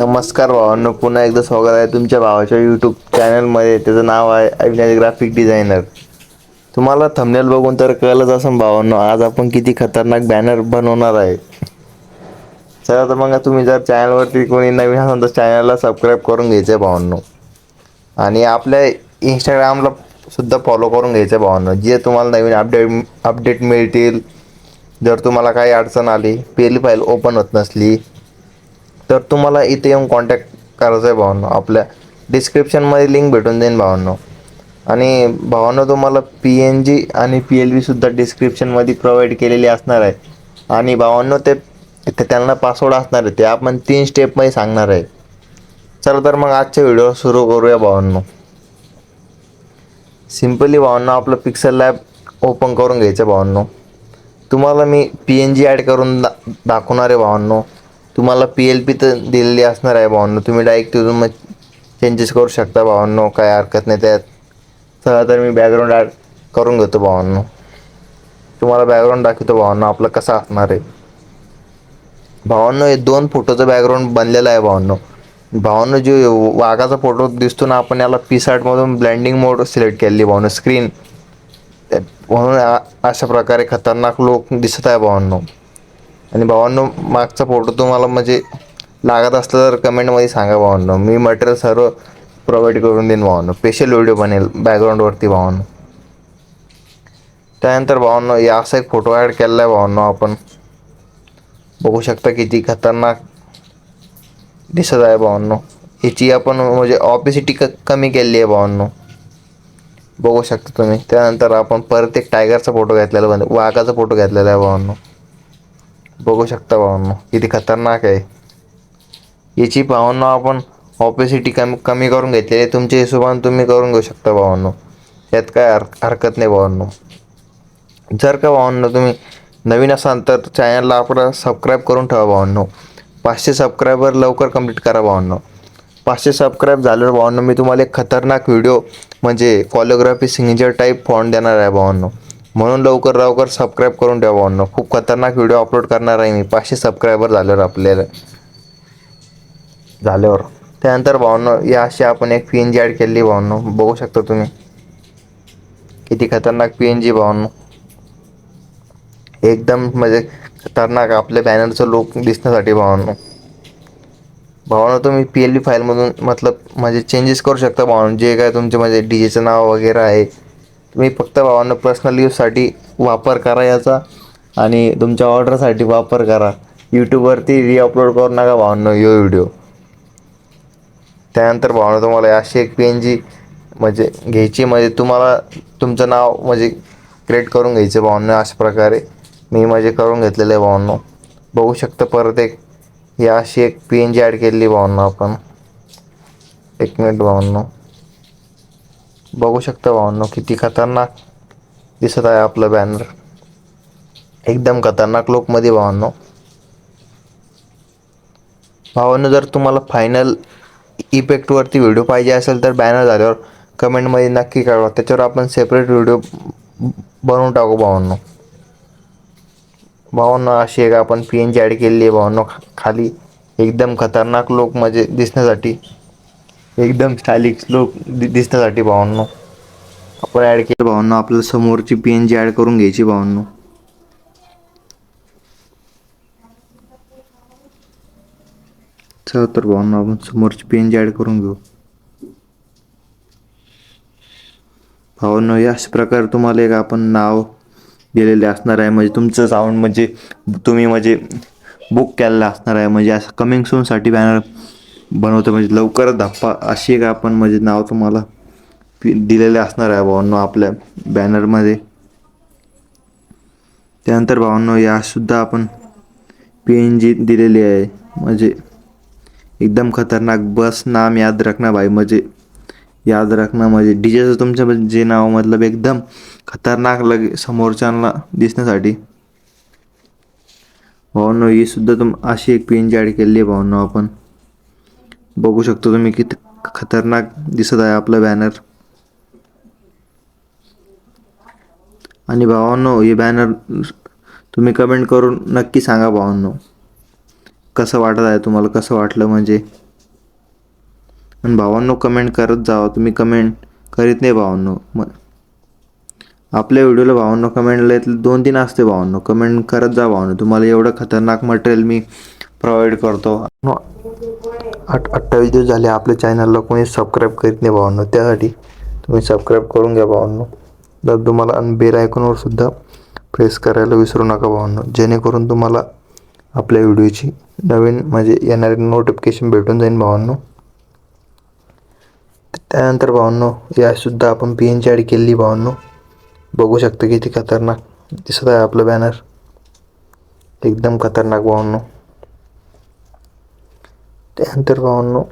नमस्कार भावांनो पुन्हा एकदा स्वागत आहे तुमच्या भावाच्या यूट्यूब चॅनलमध्ये त्याचं नाव आहे अविनाश ग्राफिक डिझायनर तुम्हाला थंबनेल बघून तर कळलंच असं भावांनो आज आपण किती खतरनाक बॅनर बनवणार आहे. चला तर मग तुम्ही जर चॅनलवरती कोणी नवीन असाल तर चॅनलला सबस्क्राईब करून घ्यायचं आहे भावांनो. आणि आपल्या इंस्टाग्रामला सुद्धा फॉलो करून घ्यायचं आहे भावांनो. जे तुम्हाला नवीन अपडेट अपडेट मिळतील जर तुम्हाला काही अडचण आली पहिली फाईल ओपन होत नसली तर तुम्हाला इथे येऊन कॉन्टॅक्ट करायचं आहे भावांनो. आपल्या डिस्क्रिप्शनमध्ये लिंक भेटून देईन भावांनो. आणि भावांनो तुम्हाला पी एन जी आणि पी एल व्हीसुद्धा डिस्क्रिप्शनमध्ये प्रोव्हाइड केलेली असणार आहे. आणि भावांनो ते ते त्यांना पासवर्ड असणार आहे. ते आपण तीन स्टेपमध्ये सांगणार आहे. चला तर मग आजच्या व्हिडिओ सुरू करूया भावांनो. सिम्पली भावांनो आपलं पिक्सल लॅब ओपन करून घ्यायचं भावांनो. तुम्हाला मी पी एन जी ॲड करून दा दाखवणार आहे भावांनो. तुम्हाला पी एल पी तर दिलेली असणार आहे भावांनो. तुम्ही डायरेक्ट तिथून मग चेंजेस करू शकता भावांनो. काय हरकत नाही. त्यात चला तर मी बॅकग्राऊंड ॲड करून घेतो भावांनो. तुम्हाला बॅकग्राऊंड दाखवतो भावांनो आपलं कसं असणार आहे. भावांनो हे दोन फोटोचं बॅकग्राऊंड बनलेलं आहे भावांनो. भावांनो जे वाघाचा फोटो दिसतो ना आपण याला पी मधून ब्लँडिंग मोड सिलेक्ट केलेली भावांनो. स्क्रीन म्हणून आ- अशा प्रकारे खतरनाक लोक दिसत आहे भावांनो. आणि भावांनो मागचा फोटो तुम्हाला म्हणजे लागत असलं तर कमेंटमध्ये सांगा भावांनो. मी मटेरियल सर्व प्रोव्हाइड करून देईन भावांनो. स्पेशल व्हिडिओ बनेल बॅकग्राऊंडवरती भावांनो. त्यानंतर भावांनो या असा एक फोटो ॲड केलेला आहे भावांनो आपण. बघू शकता किती खतरनाक दिसत आहे भावांनो. याची आपण म्हणजे ऑपिसिटी क कमी केलेली आहे भावांनो. बघू शकता तुम्ही. त्यानंतर आपण परत एक टायगरचा फोटो घेतलेला वाघाचा फोटो घेतलेला आहे भावांनो. बघू शकता भावांनो किती खतरनाक आहे. याची भावांनो आपण ऑपेसिटी कमी कमी करून घेतलेली आहे. तुमच्या हिशोबाने तुम्ही करून घेऊ शकता भावांनो. यात काय हर हरकत नाही भावांनो. जर का भावांनो तुम्ही नवीन असाल तर चॅनलला आपला सबस्क्राईब करून ठेवा भावांनो. पाचशे सबस्क्रायबर लवकर कंप्लीट करा भावांनो. पाचशे सबस्क्राईब झाल्यावर भावांनो मी तुम्हाला एक खतरनाक व्हिडिओ म्हणजे कॉलिओग्राफी सिग्नेचर टाईप फॉन्ट देणार आहे भावांनो. म्हणून लवकर लवकर सबस्क्राईब करून ठेवा भावांनो. खूप खतरनाक व्हिडिओ अपलोड करणार आहे मी. पाचशे सबस्क्रायबर झाल्यावर आपल्याला. झाल्यावर. त्यानंतर भावांनो या अशी आपण एक पी एन जी ॲड केलेली भावांनो. बघू शकता तुम्ही. किती खतरनाक पी एन जी भावांनो. एकदम म्हणजे खतरनाक आपल्या बॅनरचं लुक दिसण्यासाठी भावांनो. भावांनो तुम्ही पी एल बी फाईलमधून मतलब म्हणजे चेंजेस करू शकता भावांनो. जे काय तुमचे म्हणजे डी जेचं नाव वगैरे आहे. तुम्ही फक्त भावांनो पर्सनल यूजसाठी वापर करा याचा आणि तुमच्या ऑर्डरसाठी वापर करा. यूट्यूबवरती रिअपलोड करू नका भावांनो यो व्हिडिओ त्यानंतर भावना तुम्हाला अशी एक पी एन जी म्हणजे घ्यायची म्हणजे तुम्हाला तुमचं नाव म्हणजे क्रिएट करून घ्यायचं भावना अशा प्रकारे. मी म्हणजे करून घेतलेलं आहे भावांनो. बघू शकतं परत एक ही अशी एक पी एन जी ॲड केलेली भावना आपण. एक मिनिट भावांनो. बघू शकता भावांनो किती खतरनाक दिसत आहे आपलं बॅनर एकदम खतरनाक लोकमध्ये भावांनो. भावांनो जर तुम्हाला फायनल इफेक्टवरती व्हिडिओ पाहिजे असेल तर बॅनर झाल्यावर कमेंटमध्ये नक्की कळवा. त्याच्यावर आपण सेपरेट व्हिडिओ बनवून टाकू भावांनो. भावांनो अशी एक आपण पी एन जी ॲड केलेली आहे भावांनो खाली एकदम खतरनाक लोक म्हणजे दिसण्यासाठी. एकदम स्टायलिश लुक दिसण्यासाठी भावांनो. आपण ॲड केलं. भावांनो आपल्याला समोरची पी एन जी ॲड करून घ्यायची भावांनो. चला तर भावांनो आपण समोरची पी एन जी ॲड करून घेऊ. भावांनो याच प्रकारे तुम्हाला एक आपण नाव दिलेले असणार आहे. म्हणजे तुमचं साऊंड म्हणजे तुम्ही म्हणजे बुक केलेलं असणार आहे. म्हणजे असं कमिंग सूनसाठी बॅनर बनवतो म्हणजे लवकरच धप्पा. अशी एक आपण म्हणजे नाव तुम्हाला पि- दिलेले असणार आहे भावांनो आपल्या बॅनरमध्ये त्यानंतर भावांनो यासुद्धा आपण पी एन जी दिलेली आहे. म्हणजे एकदम खतरनाक बस नाम याद रखना भाई म्हणजे याद रखना म्हणजे डीजेचं तुमच्या म्हणजे जे नाव मतलब एकदम खतरनाक लगे समोरच्यांना दिसण्यासाठी. भावांनो ही सुद्धा तुम अशी एक पेन ॲड केलेली आहे भावांनो आपण. बघू शकतो तुम्ही किती खतरनाक दिसत आहे आपलं बॅनर आणि भावांनो हे बॅनर तुम्ही कमेंट करून नक्की सांगा भावांनो. कसं वाटत आहे तुम्हाला कसं वाटलं म्हणजे? आणि भावांनो कमेंट करत जावा. तुम्ही कमेंट करीत नाही भावांनो. मग आपल्या व्हिडिओला भावांनो कमेंटला दोन तीन असते भावांनो. कमेंट करत जा भावांनो. तुम्हाला एवढं खतरनाक मटेरियल मी प्रोव्हाइड करतो. आठ अठ्ठावीस दिवस झाले आपल्या चॅनलला कोणी सबस्क्राईब करीत नाही भावांनो. त्यासाठी तुम्ही सबस्क्राईब करून घ्या भावांनो. तर तुम्हाला आणि बेल आयकॉनवर सुद्धा प्रेस करायला विसरू नका भावांनो. जेणेकरून तुम्हाला आपल्या व्हिडिओची नवीन म्हणजे येणारे नोटिफिकेशन भेटून जाईल भावांनो. त्यानंतर भावांनो यासुद्धा आपण पी एनची ॲड केली भावांनो. बघू शकता किती खतरनाक दिसत आहे आपलं बॅनर एकदम खतरनाक भावांनो. त्यानंतर भावांनो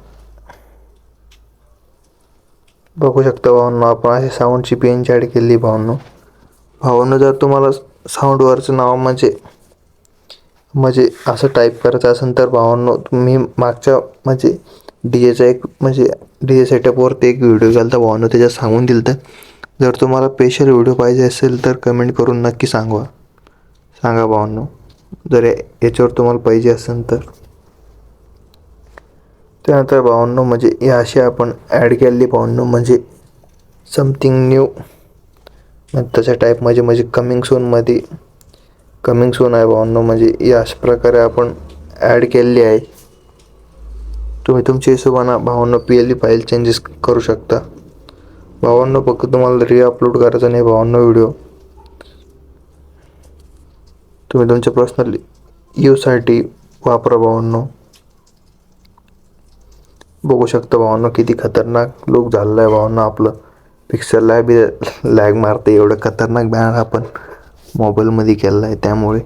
बघू शकता भावांनो आपण असे साऊंडची पेनची ॲड केली भावांनो. भावांनो जर तुम्हाला साऊंडवरचं नाव म्हणजे म्हणजे असं टाईप करायचं असेल तर भावांनो तुम्ही मागच्या म्हणजे डी जेचा एक म्हणजे डी जे सेटअपवरती एक व्हिडिओ केला तर भावांनो त्याच्यात सांगून दिलं तर जर तुम्हाला स्पेशल व्हिडिओ पाहिजे असेल तर कमेंट करून नक्की सांगवा. सांगा भावांनो. जर याच्यावर तुम्हाला पाहिजे असेल तर. त्यानंतर बावन्न म्हणजे या अशी आपण ॲड केलेली बावन्न म्हणजे समथिंग न्यू तशा टाईपमध्ये म्हणजे म्हणजे कमिंग सोनमध्ये कमिंग सोन आहे बावन्न म्हणजे या अशा प्रकारे आपण ॲड केलेली आहे. तुम्ही तुमच्या हिशोबानं भावांनो पी एल फाईल चेंजेस करू शकता. भावांनो फक्त तुम्हाला री अपलोड करायचा नाही भावांनो व्हिडिओ तुम्ही तुमच्या पर्सनल यूसाठी वापरा भावांनो बघू शकता भावांनो किती खतरनाक लुक झालेलं आहे भावांनो आपलं. पिक्चरला बी लॅग मारते एवढं खतरनाक बॅनर आपण मोबाईलमध्ये केलेला आहे त्यामुळे.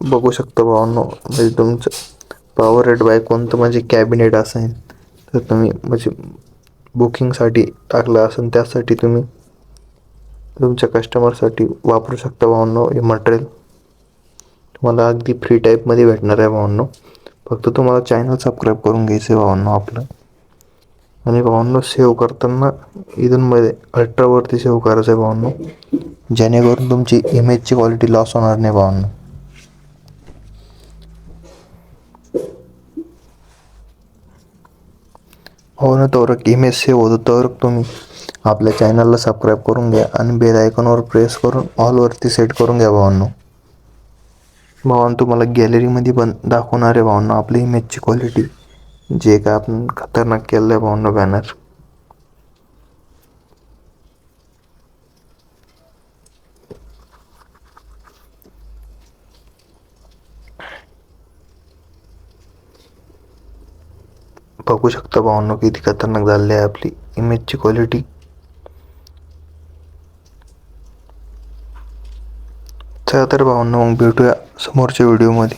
बघू शकता भावांनो म्हणजे तुमचं पॉवर रेट बाय कोणतं म्हणजे कॅबिनेट असेल तर तुम्ही म्हणजे बुकिंगसाठी टाकलं असेल त्यासाठी तुम्ही तुमच्या कस्टमरसाठी वापरू शकता भावांनो हे मटेरियल तुम्हाला अगदी फ्री टाईपमध्ये भेटणार आहे भावांनो. फक्त तुम्हाला चॅनल सबस्क्राईब करून घ्यायचं आहे भावांनो आपलं. आणि भावांनो सेव्ह करताना इथूनमध्ये अल्ट्रावरती सेव्ह करायचं आहे भावांनो. जेणेकरून तुमची इमेजची क्वालिटी लॉस होणार नाही भावांनो. हो ना तवरक इमेज सेव्ह होतो. तर तुम्ही आपल्या चॅनलला सबस्क्राईब करून घ्या आणि बेल आयकॉनवर प्रेस करून ऑलवरती सेट करून घ्या भावांनो. भावांनो तुम्हाला गॅलरीमध्ये पण दाखवणार आहे भावांनो आपली इमेजची क्वालिटी जे काय आपण खतरनाक केलं आहे भावांनो बॅनर बघू शकता भावांनो किती खतरनाक झालेली आहे आपली इमेजची क्वालिटी चला तर भावांना मग भेटूया समोरच्या व्हिडिओमध्ये